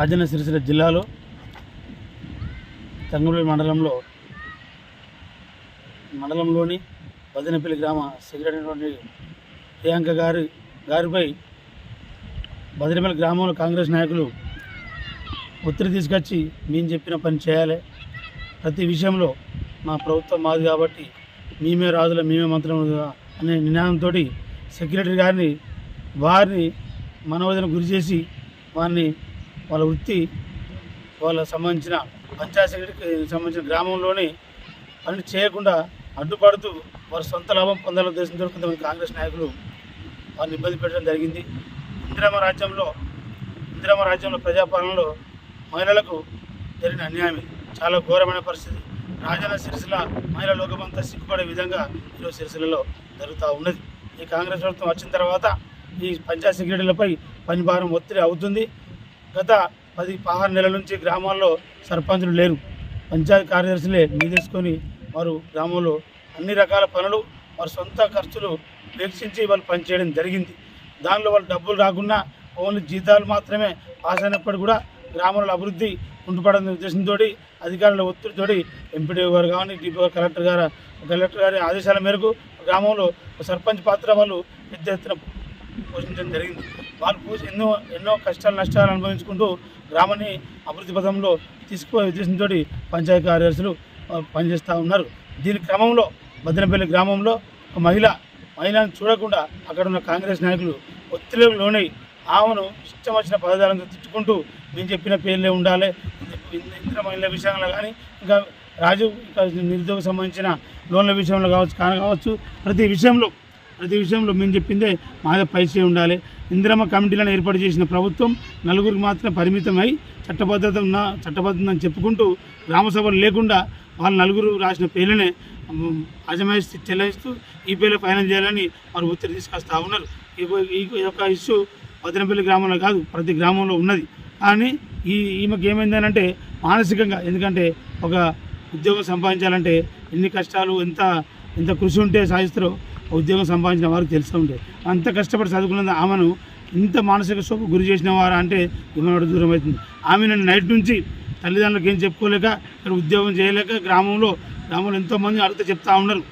రాజన్న సిరిసిల్ల జిల్లాలో తంగంపల్లి మండలంలో మండలంలోని బదినపల్లి గ్రామ సెక్రటరీ అయినటువంటి ప్రియాంక గారి గారిపై బదినపల్లి గ్రామంలో కాంగ్రెస్ నాయకులు ఒత్తిడి తీసుకొచ్చి మేము చెప్పిన పని చేయాలి. ప్రతి విషయంలో మా ప్రభుత్వం మాది కాబట్టి మేమే రాజుల మేమే మంత్రులు అనే నినాదంతో సెక్రటరీ గారిని వారిని మనోవేదన గురి చేసి వారిని వాళ్ళ వృత్తి వాళ్ళ సంబంధించిన పంచాయతీ సెక్రటరీకి సంబంధించిన గ్రామంలోనే పని చేయకుండా అడ్డుపడుతూ వారి సొంత లాభం పొందాలని ఉద్దేశంతో కొంతమంది కాంగ్రెస్ నాయకులు వారిని ఇబ్బంది పెట్టడం జరిగింది. ఇందిరామ రాజ్యంలో ఇందిరామ రాజ్యంలో ప్రజాపాలనలో మహిళలకు జరిగిన అన్యాయం చాలా ఘోరమైన పరిస్థితి. రాజన్న సిరిసిల మహిళా లోకమంతా సిగ్గుపడే విధంగా ఈరోజు సిరిసిలలో జరుగుతూ ఉన్నది. ఈ కాంగ్రెస్ ప్రభుత్వం వచ్చిన తర్వాత ఈ పంచాయతీ సెక్రటరీలపై పని భారం ఒత్తిడి అవుతుంది. గత పది పదహారు నెలల నుంచి గ్రామాల్లో సర్పంచులు లేరు. పంచాయతీ కార్యదర్శులే మీదేసుకొని వారు గ్రామంలో అన్ని రకాల పనులు వారి సొంత ఖర్చులు వీక్షించి వాళ్ళు పనిచేయడం జరిగింది. దానిలో వాళ్ళు డబ్బులు రాకుండా ఓన్లీ జీతాలు మాత్రమే పాస్ అయినప్పటికీ కూడా గ్రామంలో అభివృద్ధి ఉండిపడని ఉద్దేశంతో అధికారుల ఒత్తిడితో ఎంపీడీ గారు కానీ డిపో కలెక్టర్ గారు కలెక్టర్ గారి ఆదేశాల మేరకు గ్రామంలో సర్పంచ్ పాత్ర వాళ్ళు పెద్ద ఎత్తున పోషించడం జరిగింది. వాళ్ళు పూజ ఎన్నో ఎన్నో కష్టాలు నష్టాలు అనుభవించుకుంటూ గ్రామాన్ని అభివృద్ధి పథంలో తీసుకుపోయే ఉద్దేశంతో పంచాయతీ కార్యదర్శులు పనిచేస్తూ ఉన్నారు. దీని క్రమంలో బద్దనపల్లి గ్రామంలో ఒక మహిళ మహిళను చూడకుండా అక్కడ ఉన్న కాంగ్రెస్ నాయకులు ఒత్తిడికి లోనై ఆమెను ఇష్టం వచ్చిన పదజాలంతో తిట్టుకుంటూ మేము చెప్పిన పేర్లే ఉండాలి ఇంద్ర మహిళల విషయంలో కానీ ఇంకా రాజు ఇంకా నిరుద్యోగ సంబంధించిన లోన్ల విషయంలో కావచ్చు కానీ కావచ్చు ప్రతి విషయంలో ప్రతి విషయంలో మేము చెప్పిందే మాద పైసే ఉండాలి. ఇందిరమ్మ కమిటీలను ఏర్పాటు చేసిన ప్రభుత్వం నలుగురికి మాత్రం పరిమితమై చట్టబద్ధత ఉన్న చట్టబద్ధత చెప్పుకుంటూ గ్రామసభలు లేకుండా వాళ్ళు నలుగురు రాసిన పేర్లనే అజమాయిస్తూ చెల్లిస్తూ ఈ పేర్లు ఫైనల్ చేయాలని వారు ఒత్తిడి తీసుకొస్తూ ఉన్నారు. ఈ యొక్క ఇష్యూ వదనపల్లి గ్రామంలో కాదు ప్రతి గ్రామంలో ఉన్నది. కానీ ఈ ఈమెకి ఏమైందనంటే మానసికంగా ఎందుకంటే ఒక ఉద్యోగం సంపాదించాలంటే ఎన్ని కష్టాలు ఎంత ఎంత కృషి ఉంటే సాధిస్తారో ఉద్యోగం సంపాదించిన వారికి తెలుస్తూ ఉంటాయి అంత కష్టపడి చదువుకున్న ఆమెను ఇంత మానసిక సోపు గురి చేసిన వారు అంటే ఇమ్మడి దూరం అవుతుంది. ఆమె నన్ను నైట్ నుంచి తల్లిదండ్రులకు ఏం చెప్పుకోలేక ఇక్కడ ఉద్యోగం చేయలేక గ్రామంలో గ్రామంలో ఎంతోమంది అడిగితే చెప్తా ఉన్నారు.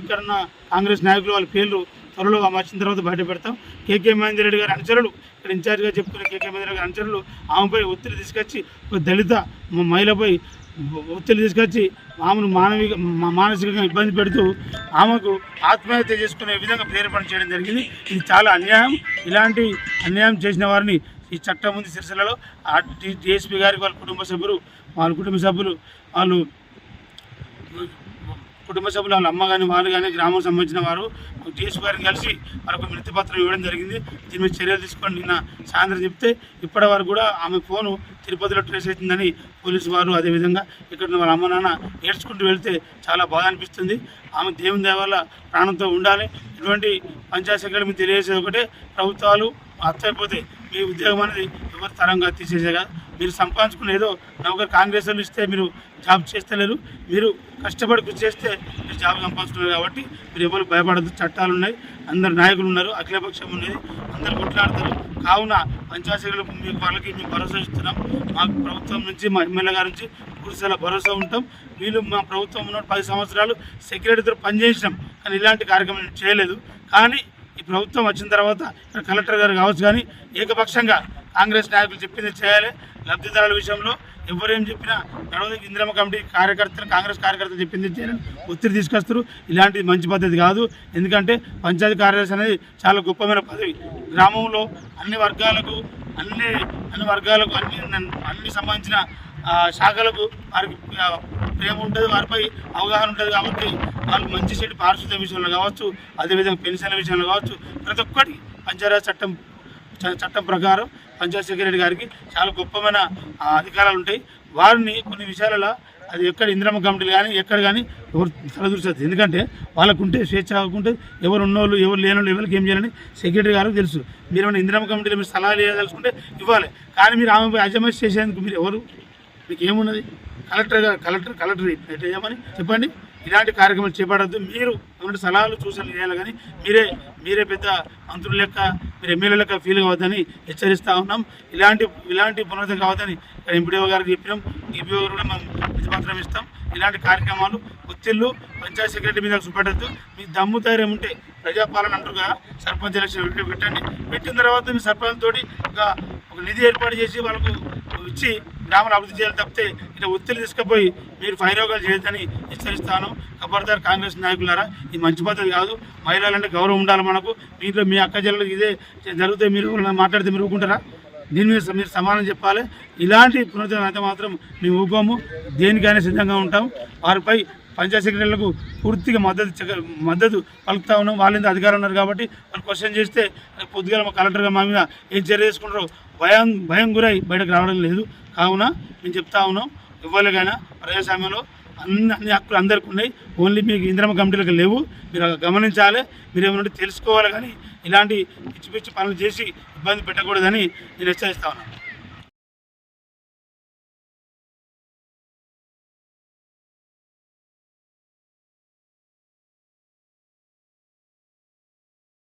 ఇక్కడ ఉన్న కాంగ్రెస్ నాయకులు వాళ్ళ పేర్లు త్వరలో అమర్చిన తర్వాత బయట పెడతాం కేకే మహేందర్ రెడ్డి గారి అనుచరులు ఇక్కడ ఇన్ఛార్జ్గా చెప్పుకున్న కేకే మహేందర్ గారి అనుచరులు ఆమెపై ఒత్తిడి తీసుకొచ్చి ఒక దళిత మహిళపై ఒత్తిడి తీసుకొచ్చి ఆమెను మానవిక మా- మానసికంగా ఇబ్బంది పెడుతూ ఆమెకు ఆత్మహత్య చేసుకునే విధంగా ప్రేరేపణ చేయడం జరిగింది ఇది చాలా అన్యాయం ఇలాంటి అన్యాయం చేసిన వారిని ఈ చట్టం ఉంది సిరిసిల్లలో డిఎస్పీ గారికి వాళ్ళ కుటుంబ సభ్యులు వాళ్ళ కుటుంబ సభ్యులు వాళ్ళు కుటుంబ సభ్యులు వాళ్ళ అమ్మ కానీ వాళ్ళు కానీ గ్రామం సంబంధించిన వారు డిఎస్పీ గారిని కలిసి వాళ్ళకు మృతి పత్రం ఇవ్వడం జరిగింది. దీని మీద చర్యలు తీసుకొని నిన్న సాయంత్రం చెప్తే ఇప్పటి వరకు కూడా ఆమె ఫోను తిరుపతిలో ట్రేస్ అవుతుందని పోలీసు వారు అదేవిధంగా ఇక్కడ వాళ్ళ అమ్మ నాన్న ఏడ్చుకుంటూ వెళ్తే చాలా బాధ అనిపిస్తుంది. ఆమె దేవుని దయ వల్ల ప్రాణంతో ఉండాలి. ఇటువంటి పంచాయతీ సెక్రటరీ తెలియజేసేది ఒకటే. ప్రభుత్వాలు అర్థమైపోతే మీ ఉద్యోగం అనేది ఎవరి తరంగా తీసేసేగా మీరు సంపాదించుకున్న ఏదో నౌకరు కాంగ్రెస్ వాళ్ళు ఇస్తే మీరు జాబ్ చేస్తలేరు. మీరు కష్టపడి కృషి చేస్తే మీరు జాబ్ సంపాదించుకున్నారు కాబట్టి మీరు ఎవరు భయపడద్దు. చట్టాలు ఉన్నాయి. అందరు నాయకులు ఉన్నారు. అఖిలపక్షం ఉన్నది. అందరు కొట్లాడతారు. కావున పంచాయతీ మీ వాళ్ళకి మేము భరోసా ఇస్తున్నాం. మాకు ప్రభుత్వం నుంచి మా ఎమ్మెల్యే గారి నుంచి పూర్తిగా భరోసా ఉంటాం. వీళ్ళు మా ప్రభుత్వం ఉన్న పది సంవత్సరాలు సెక్యూరిటీతో పనిచేసినాం. కానీ ఇలాంటి కార్యక్రమం చేయలేదు. కానీ ఈ ప్రభుత్వం వచ్చిన తర్వాత ఇక్కడ కలెక్టర్ గారు కావచ్చు కానీ ఏకపక్షంగా కాంగ్రెస్ నాయకులు చెప్పింది చేయాలి. లబ్ధిదారుల విషయంలో ఎవరేం చెప్పినా నడవదు. ఇందిరమ్మ కమిటీ కార్యకర్తలు కాంగ్రెస్ కార్యకర్తలు చెప్పింది చేయాలని ఒత్తిడి తీసుకొస్తారు. ఇలాంటిది మంచి పద్ధతి కాదు. ఎందుకంటే పంచాయతీ కార్యదర్శి అనేది చాలా గొప్పమైన పదవి. గ్రామంలో అన్ని వర్గాలకు అన్ని అన్ని వర్గాలకు అన్ని అన్ని సంబంధించిన శాఖలకు వారికి ప్రేమ ఉంటుంది వారిపై అవగాహన ఉంటుంది కాబట్టి వాళ్ళు మంచి చెడు పారిశుద్ధ్యం విషయంలో కావచ్చు అదేవిధంగా పెన్షన్ల విషయంలో కావచ్చు ప్రతి ఒక్కటి పంచాయరాజ్ చట్టం చ- చట్టం ప్రకారం పంచాయత్ సెక్రటరీ గారికి చాలా గొప్పమైన అధికారాలు ఉంటాయి. వారిని కొన్ని విషయాలలో అది ఎక్కడ ఇంద్రమ్మ కమిటీలు కానీ ఎక్కడ కానీ ఎవరు తలదూర్చదు. ఎందుకంటే వాళ్ళకు ఉంటే స్వేచ్ఛ కాకుంటే ఎవరు ఉన్నోళ్ళు ఎవరు లేనోళ్ళు ఎవరికి ఏం చేయాలని సెక్రటరీ గారికి తెలుసు. మీరు ఏమైనా ఇంద్రమ్మ కమిటీలో మీరు సలహాలు ఇవ్వదలుచుకుంటే ఇవ్వాలి. కానీ మీరు ఆమె అజమాయిష్ చేసేందుకు మీరు ఎవరు మీకు ఏమున్నది కలెక్టర్ గారు కలెక్టర్ కలెక్టర్ ఎట్లా చేయమని చెప్పండి. ఇలాంటి కార్యక్రమాలు చేపడద్దు మీరు అటువంటి సలహాలు సూచనలు చేయాలి కానీ మీరే మీరే పెద్ద మంత్రుల లెక్క మీరు ఎమ్మెల్యే లెక్క ఫీల్ కావద్దని హెచ్చరిస్తూ ఉన్నాం. ఇలాంటి ఇలాంటి పునరుద్ధం కావద్దని ఎంపీడీఓ గారికి చెప్పినాం. ఈపీఓ గారు కూడా మనం ప్రతిపత్రం ఇస్తాం. ఇలాంటి కార్యక్రమాలు ఒత్తిళ్ళు పంచాయత్ సెక్రటరీ మీద చూపెట్టద్దు. మీ దమ్ము ధైర్యం ఉంటే ప్రజాపాలన అంటారు సర్పంచ్ ఎలక్షన్ పెట్టండి. పెట్టిన తర్వాత మీ సర్పంచ్ తోటి ఒక నిధి ఏర్పాటు చేసి వాళ్ళకు ఇచ్చి గ్రామాన్ని అభివృద్ధి చేయాలి తప్పితే ఇట్లా ఒత్తిడి తీసుకుపోయి మీరు ఫైరోగాలు చేయొద్దని హెచ్చరిస్తాను. ఖబర్దార్ కాంగ్రెస్ నాయకులారా ఇది మంచి పద్ధతి కాదు. మహిళలంటే గౌరవం ఉండాలి మనకు. మీలో మీ అక్క చెల్లెలు ఇదే జరిగితే మీరు మాట్లాడితే మీరు ఊరుకుంటారా దీని మీద మీరు సమానం చెప్పాలి. ఇలాంటి పునరుద్ధరణ అయితే మాత్రం మేము ఊపాము దేనికైనా సిద్ధంగా ఉంటాం. వారిపై పంచాయత్ సెక్రటరీలకు పూర్తిగా మద్దతు మద్దతు పలుకుతా ఉన్నాం. వాళ్ళ అధికారం ఉన్నారు కాబట్టి వాళ్ళు క్వశ్చన్ చేస్తే పొద్దుగా మా కలెక్టర్గా మా మీద ఏం చర్య తీసుకుంటారో భయం భయం గురై బయటకు రావడం లేదు. కావున మేము చెప్తా ఉన్నాం. ఇవ్వలేకైనా ప్రజాస్వామ్యంలో అన్ని అన్ని హక్కులు అందరికీ ఉన్నాయి. ఓన్లీ మీకు ఇంద్రమ కమిటీలకు లేవు. మీరు గమనించాలి. మీరు ఏమైనా తెలుసుకోవాలి కానీ ఇలాంటి పిచ్చి పిచ్చి పనులు చేసి ఇబ్బంది పెట్టకూడదని నేను హెచ్చరిస్తా ఉన్నాను.